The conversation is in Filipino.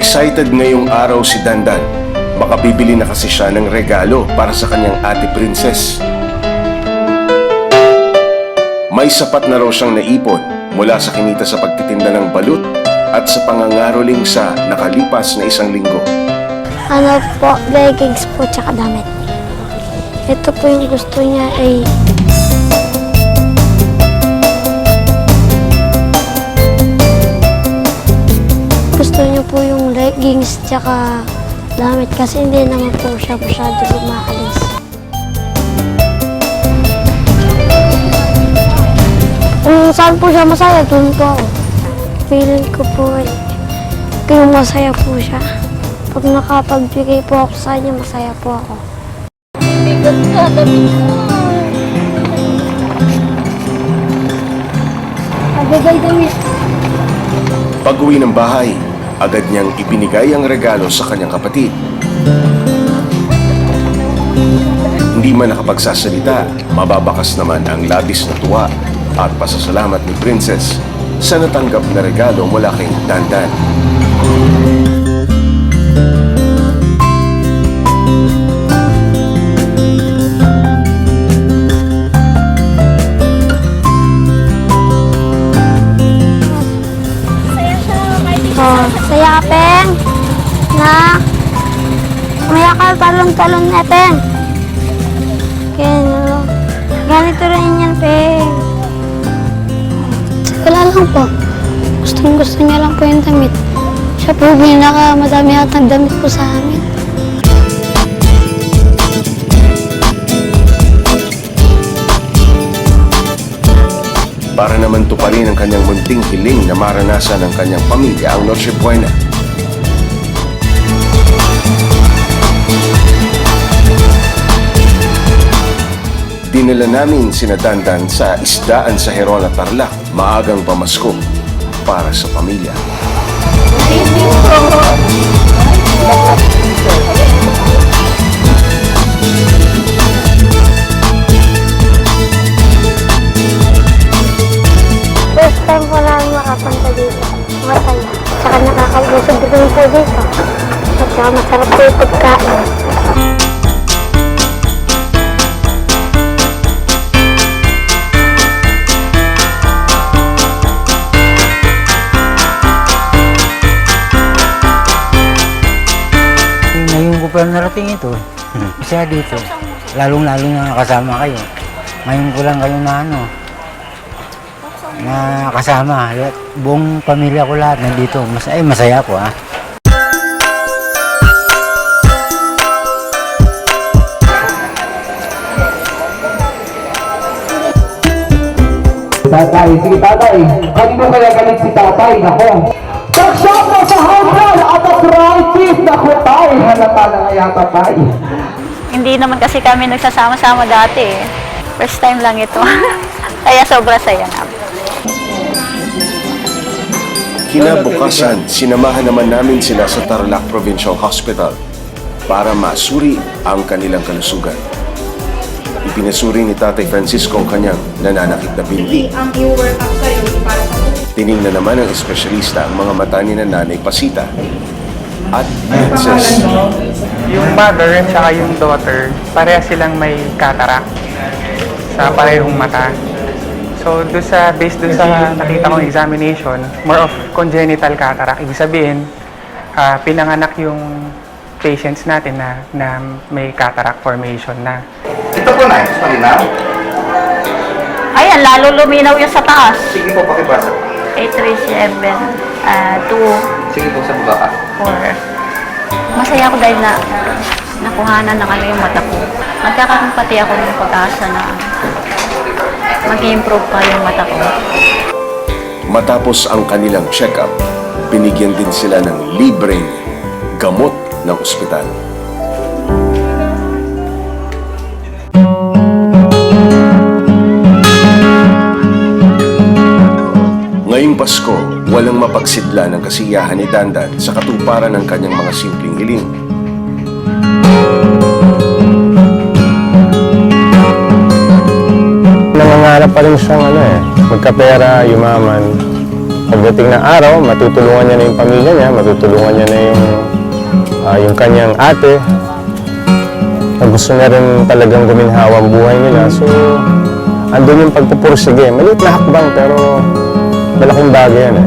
Excited ngayong araw si Dandan. Baka bibili na kasi siya ng regalo para sa kanyang ate princess. May sapat na raw siyang naipon mula sa kinita sa pagtitinda ng balut at sa pangangaroling sa nakalipas na isang linggo. Ano po, leggings po tsaka damit. Ito po yung gusto niya ay gusto leggings tsaka damit kasi hindi naman po siya masyado lumaalis. Kung saan po siya masaya, doon po ako. Feeling ko po ay kung masaya po siya. Pag nakapagbigay po ako sa kanya, masaya po ako. Pabigay damit. Pag uwi ng bahay, agad niyang ibinigay ang regalo sa kanyang kapatid. Hindi man nakapagsasalita, mababakas naman ang labis na tuwa at pasasalamat ni Princess sa natanggap na regalo mula kay Dandan. Oh, sayapin. Na. Umaya ka, talon-talon na, Peng. Ganito. Ganito rin yan, Peng. Wala lang po. Gustong gusto niya lang po yung damit. Siya po yung pinaka madami at damit po sa amin. Para naman tuparin ang kanyang munting hiling na maranasan ng kanyang pamilya ang Noche Buena. Dinala namin sina Dandan sa isdaan sa Herola Tarlac, maagang pamasko para sa pamilya. First makapunta dito. Masaya. Tsaka nakakalusog rin po dito. At saka masarap po yung pagkain. Ngayon ko pa narating ito. Siya dito. Lalong-lalo na kasama kayo. Ngayon ko lang kayo na ano, na kasama. Lahat- Buong pamilya ko lahat nandito. Mas, ay, masaya ko ha. Tatay, sige tatay. Kanino kaya galit si tatay? Nako. Workshop na sa hotel at arthritis. Nako tay. Halata na nga yata tay. Hindi naman kasi kami nagsasama-sama dati. eh. First time lang ito. Kaya sobra saya namin. Kinabukasan, sinamahan naman namin sila sa Tarlac Provincial Hospital para masuri ang kanilang kalusugan. Ipinasuri ni Tatay Francisco ang kanyang nananakit na sa Tiningnan naman ng espesyalista ang mga mata ni Nanay Pasita at Pangalan Princess. Yung mother at saka yung daughter, pareha silang may cataract sa parehong mata. So, do sa, based doon sa nakita kong examination, more of congenital cataract. Ibig sabihin, ah, pinanganak yung patients natin na, na may cataract formation na. Ito po na, mas malinaw. Ayan, lalo luminaw yung sa taas. Sige po, pakibasa. 837, uh, 2, Sige po, sa baba ka. 4. Masaya ako dahil na nakuhanan ng ano yung mata ko. Nagkakaroon pati ako ng pag-asa na mag-improve pa yung mata ko. Matapos ang kanilang check-up, binigyan din sila ng libreng gamot ng ospital. Ngayong Pasko, walang mapagsidla ng kasiyahan ni Dandan sa katuparan ng kanyang mga simpleng hiling. Nangangarap pa rin siyang ano eh, magkapera, yumaman. pagdating ng araw, matutulungan niya na yung pamilya niya, matutulungan niya na yung, ah, yung kanyang ate. Na gusto niya rin talagang guminhawa ang buhay nila. So, andun yung pagpupursige. Maliit na hakbang pero malaking bagay yan eh.